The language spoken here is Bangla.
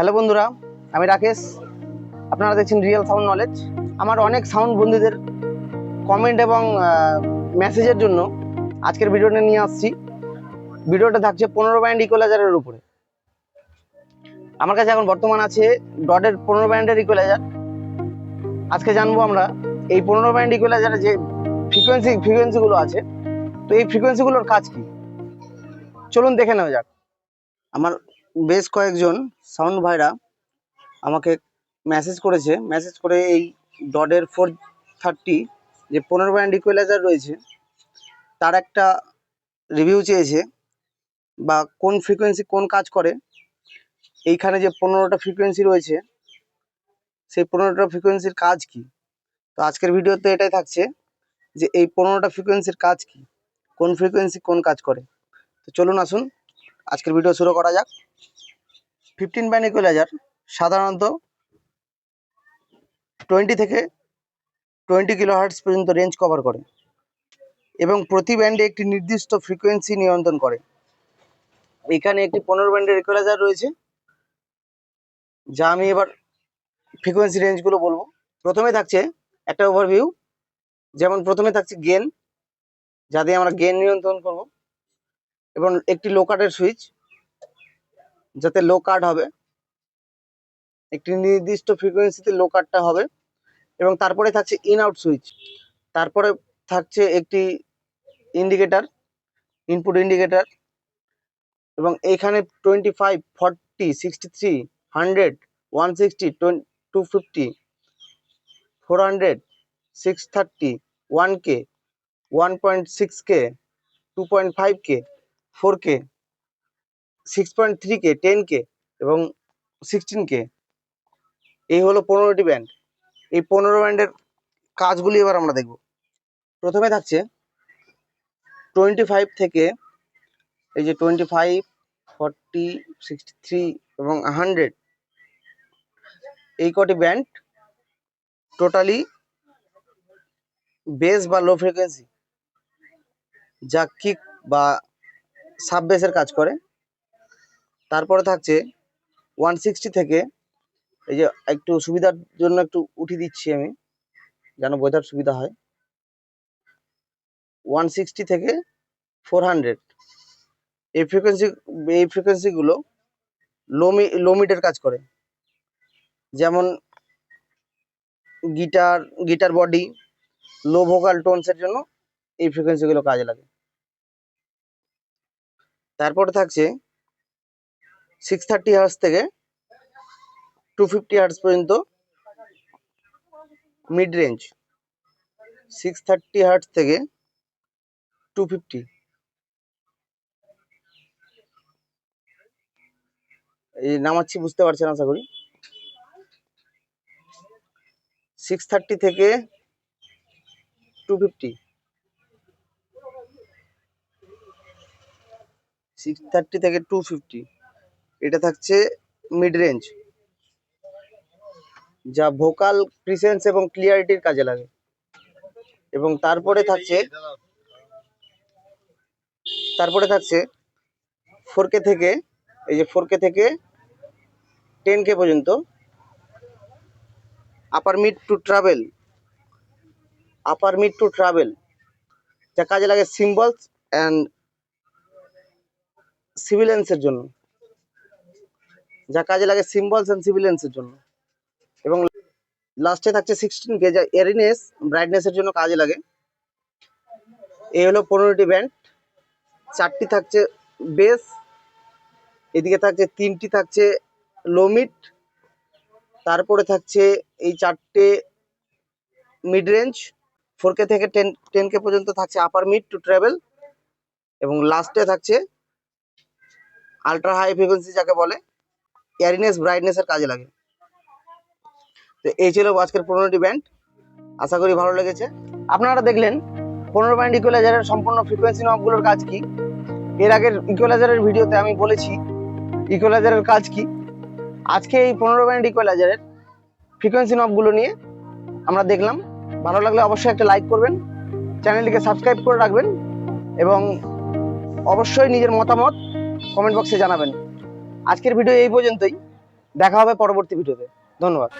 হ্যালো বন্ধুরা, আমি রাকেশ। আপনারা দেখছেন রিয়েল সাউন্ড নলেজ আমার অনেক সাউন্ড বন্ধুদের কমেন্ট এবং মেসেজের জন্য আজকের ভিডিওটা নিয়ে আসছি। ভিডিওটা থাকছে পনেরো ব্যান্ড ইকোলাইজারের উপরে। আমার কাছে এখন বর্তমান আছে ডটের পনেরো ব্যান্ডের ইকোলাইজার আজকে জানব আমরা এই পনেরো ব্যান্ড ইকোলাইজারের যে ফ্রিকোয়েন্সি ফ্রিকোয়েন্সিগুলো আছে, তো এই ফ্রিকোয়েন্সিগুলোর কাজ কি? চলুন দেখে নেওয়া যাক। আমার বেশ কয়েকজন সাউন্ড ভাইরা আমাকে মেসেজ করেছে। মেসেজ করে এই ডডের ফোর থার্টি যে পনেরো ব্যান্ড ইকুয়ালাইজার রয়েছে, তার একটা রিভিউ চেয়েছে বা কোন ফ্রিকোয়েন্সি কোন কাজ করে। এইখানে যে পনেরোটা ফ্রিকোয়েন্সি রয়েছে, সেই পনেরোটা ফ্রিকোয়েন্সির কাজ কি? তো আজকের ভিডিওতে এটাই থাকছে যে এই পনেরোটা ফ্রিকোয়েন্সির কাজ কি? কোন ফ্রিকোয়েন্সি কোন কাজ করে? তো চলুন আসুন, আজকের ভিডিও শুরু করা যাক। ফিফটিন ব্যান্ড ইকুয়ালাইজার সাধারণত টোয়েন্টি থেকে টোয়েন্টি কিলো হার্টস পর্যন্ত রেঞ্জ কভার করে এবং প্রতি ব্যান্ডে একটি নির্দিষ্ট ফ্রিকোয়েন্সি নিয়ন্ত্রণ করে। এখানে একটি পনেরো ব্যান্ডের ইকুয়ালাইজার রয়েছে, যা আমি এবার ফ্রিকোয়েন্সি রেঞ্জগুলো বলব। প্রথমে থাকছে একটা ওভারভিউ যেমন প্রথমে থাকছে গেন যা দিয়ে আমরা গেন নিয়ন্ত্রণ করব, এবং একটি লোকাটের সুইচ যাতে লো কার্ড হবে। একটি নির্দিষ্ট ফ্রিকোয়েন্সিতে লো কাটটা হবে এবং তারপরে থাকছে ইন আউট সুইচ তারপরে থাকছে একটি ইন্ডিকেটার ইনপুট ইন্ডিকেটার এবং এখানে twenty five forty sixty three hundred one sixty two fifty four hundred six thirty one K one point six K two point five K four K six point three K ten K এবং সিক্সটিন কে এই হলো পনেরোটি ব্যান্ড এই পনেরো ব্যান্ডের কাজগুলি এবার আমরা দেখব। প্রথমে থাকছে টোয়েন্টি ফাইভ থেকে এই যে twenty five forty sixty three এবং হান্ড্রেড এই কটি ব্যান্ড টোটালি বেস বা লো ফ্রিকোয়েন্সি যা কিক বা সাব বেসের কাজ করে। তারপরে থাকছে ওয়ান সিক্সটি থেকে, এই যে একটু সুবিধার জন্য একটু উঠিয়ে দিচ্ছি আমি, যেন বোঝার সুবিধা হয়। ওয়ান সিক্সটি থেকে ফোর হান্ড্রেড এই ফ্রিকোয়েন্সি এই ফ্রিকোয়েন্সিগুলো লোমি লোমিটের কাজ করে। যেমন guitar guitar body low vocal টোনসের জন্য এই ফ্রিকোয়েন্সিগুলো কাজে লাগে। তারপরে থাকছে সিক্স থার্টি হার্স থেকে টু ফিফটি হার্স পর্যন্ত mid range six thirty hertz থেকে টু ফিফটি এই নামাচ্ছি, বুঝতে পারছেন আশা করি? সিক্স থার্টি থেকে টু ফিফটি সিক্স থার্টি থেকে টু ফিফটি এটা থাকছে মিড রেঞ্জ যা ভোকাল প্রিসেন্স এবং ক্লিয়ারিটির কাজে লাগে। এবং তারপরে থাকছে তারপরে থাকছে ফোর কে থেকে, এই যে ফোর কে থেকে টেন কে পর্যন্ত upper mid to treble upper mid to treble যা কাজে লাগে সিম্বলস অ্যান্ড সিভিলেন্সের জন্য। যা কাজে লাগে সিম্বলস অ্যান্ড সিভিলেন্সের জন্য। এবং লাস্টে থাকছে সিক্সটিন কে, যা এরিনেস ব্রাইটনেসের জন্য কাজে লাগে। এই হলো পনেরোটি ব্যান্ড চারটি থাকছে বেস এদিকে থাকছে, তিনটি থাকছে লোমিট তারপরে থাকছে এই চারটে মিড রেঞ্জ ফোর কে থেকে টেন টেন কে পর্যন্ত থাকছে আপার মিড টু ট্রাভেল এবং লাস্টে থাকছে আলট্রা হাই ফ্রিকোয়েন্সি যাকে বলে। এয়ারিনেস ব্রাইটনেসের কাজে লাগে। তো এই ছিল আজকের পনেরোটি ব্যান্ড আশা করি ভালো লেগেছে। আপনারা দেখলেন পনেরো ব্যান্ড ইকুয়ালাইজারের সম্পূর্ণ ফ্রিকোয়েন্সি নবগুলোর কাজ কি? এর আগের ইকুয়ালাইজারের ভিডিওতে আমি বলেছি ইকুয়ালাইজারের কাজ কি? আজকে এই পনেরো ব্যান্ড ইকুয়ালাইজারের ফ্রিকোয়েন্সি নবগুলো নিয়ে আমরা দেখলাম। ভালো লাগলে অবশ্যই একটা লাইক করবেন চ্যানেলটিকে সাবস্ক্রাইব করে রাখবেন এবং অবশ্যই নিজের মতামত কমেন্ট বক্সে জানাবেন। আজকের ভিডিও এই পর্যন্তই। দেখা হবে পরবর্তী ভিডিওতে ধন্যবাদ।